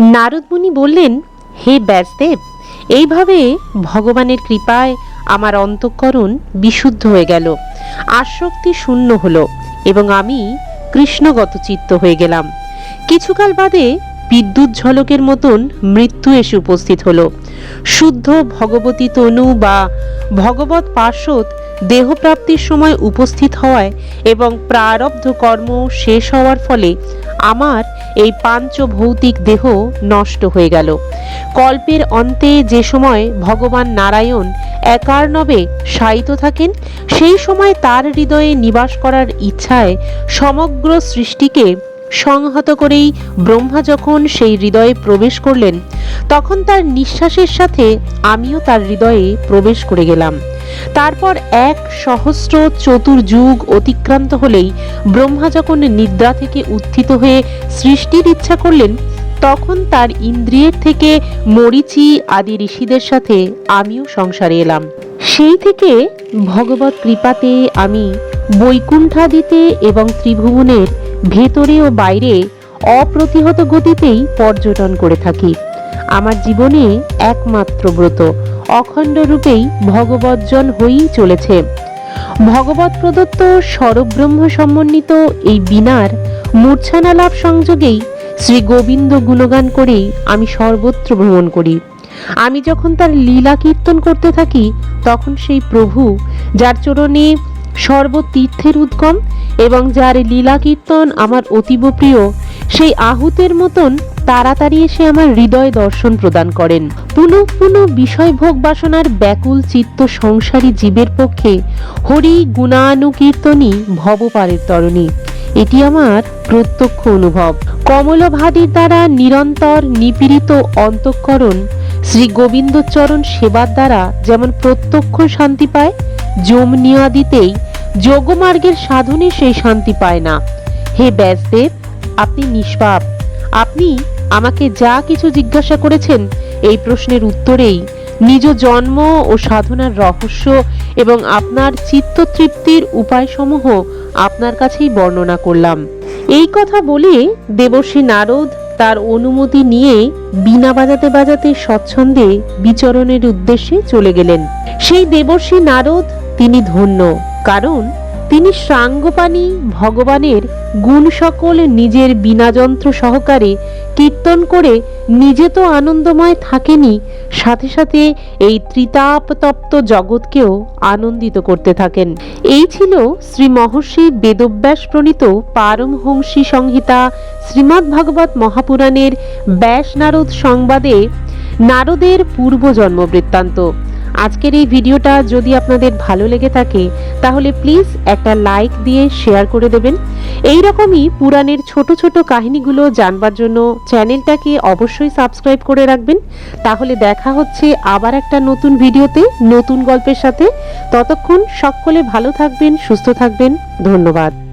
নারদমুনি বললেন, হে ব্যাসদেব, এইভাবে ভগবানের কৃপায় আমার অন্তঃকরণ বিশুদ্ধ হয়ে গেল, আসক্তি শূন্য হলো এবং আমি কৃষ্ণগত চিত্ত হয়ে গেলাম। কিছুকাল বাদে বিদ্যুৎ ঝলকের মতন মৃত্যু এসে উপস্থিত হলো। শুদ্ধ ভগবতী তনু বা ভগবত পার্শ্বদ দেহপ্রাপ্তির সময় উপস্থিত হওয়ায় এবং প্রারব্ধ কর্ম শেষ হওয়ার ফলে আমার এই পাঞ্চভৌতিক দেহ নষ্ট হয়ে গেল। কল্পের অন্তে যে সময় ভগবান নারায়ণ একার্ণবে শায়িত থাকেন, সেই সময় তার হৃদয়ে নিবাস করার ইচ্ছায় সমগ্র সৃষ্টিকে সংহত করেই ব্রহ্মা যখন সেই হৃদয়ে প্রবেশ করলেন, তখন তার নিঃশ্বাসের সাথে আমিও তার হৃদয়ে প্রবেশ করে গেলাম। তারপর এক সহস্র চতুর্যুগ অতিক্রান্ত হলেই ব্রহ্মা যখন নিদ্রা থেকে উত্থিত হয়ে সৃষ্টির ইচ্ছা করলেন, তখন তার ইন্দ্রিয়ের থেকে মরিচি আদি ঋষিদের সাথে আমিও সংসারে এলাম। সেই থেকে ভগবত কৃপাতে আমি বৈকুণ্ঠাদিতে এবং ত্রিভুবনের ভেতরে ও বাইরে অপ্রতিহত গতিতেই পর্যটন করে থাকি। আমার জীবনে একমাত্র ব্রত অখণ্ড রূপেই ভগবৎজন হয়েই চলেছে। ভগবত প্রদত্ত স্বরব্রহ্ম সমন্বিত এই বিনার মূর্ছানা লাভ সংযোগেই শ্রী গোবিন্দ গুণগান করেই আমি সর্বত্র ভ্রমণ করি। আমি যখন তার লীলা কীর্তন করতে থাকি, তখন সেই প্রভু, যার চরণে সর্বতীর্থের উদ্গম এবং যার লীলা কীর্তন আমার অতীব প্রিয়, সেই আহুতের মতন তাড়াতাড়ি এসে আমার হৃদয় দর্শন প্রদান করেন। পুনঃ পুনঃ বিষয় ভোগ বাসনার ব্যাকুল চিত্ত সংসারী জীবের পক্ষে হরি গুণানুকীর্তনই ভবপারের তরণী। এটি আমার প্রত্যক্ষ অনুভব। কমলভাদির দ্বারা নিরন্তর নিপীড়িত অন্তঃকরণ শ্রী গোবিন্দচরণ সেবার দ্বারা যেমন প্রত্যক্ষ শান্তি পায় যমনিয়াদিতেই যোগমার্গের সাধনে সেই শান্তি পায় না। হে ব্যাসদেব, আপনি নিষ্পাপ। আপনি আমাকে যা কিছু জিজ্ঞাসা করেছেন, এই প্রশ্নের উত্তরেই নিজ জন্ম ও সাধনার রহস্য এবং আপনার চিত্ত তৃপ্তির উপায়সমূহ আপনার কাছেই বর্ণনা করলাম। এই কথা বলে দেবর্ষী নারদ তার অনুমতি নিয়ে বিনা বাজাতে বাজাতে স্বচ্ছন্দে বিচরণের উদ্দেশ্যে চলে গেলেন। সেই দেবর্ষী নারদ তিনি ধন্য, কারণ তিনি সাঙ্গপাণি ভগবানের গুণ সকল নিজের বিনাযন্ত্র সহকারে কীর্তন করে নিজে তো আনন্দময় থাকেনি, সাথে সাথে এই ত্রিতাপতপ্ত জগৎকেও আনন্দিত করতে থাকেন। এই ছিল শ্রী মহর্ষি বেদব্যাস প্রণীত পারমহংসী সংহিতা শ্রীমদ্ ভাগবত মহাপুরাণের ব্যাস নারদ সংবাদে নারদের পূর্বজন্ম বৃত্তান্ত। আজকের এই ভিডিওটা যদি আপনাদের ভালো লেগে থাকে, তাহলে প্লিজ একটা লাইক দিয়ে শেয়ার করে দেবেন। এই রকমই পুরাণের ছোট ছোট কাহিনীগুলো জানবার জন্য চ্যানেলটাকে অবশ্যই সাবস্ক্রাইব করে রাখবেন। তাহলে দেখা হচ্ছে আবার একটা নতুন ভিডিওতে, নতুন গল্পের সাথে। ততক্ষণ সকলে ভালো থাকবেন, সুস্থ থাকবেন। ধন্যবাদ।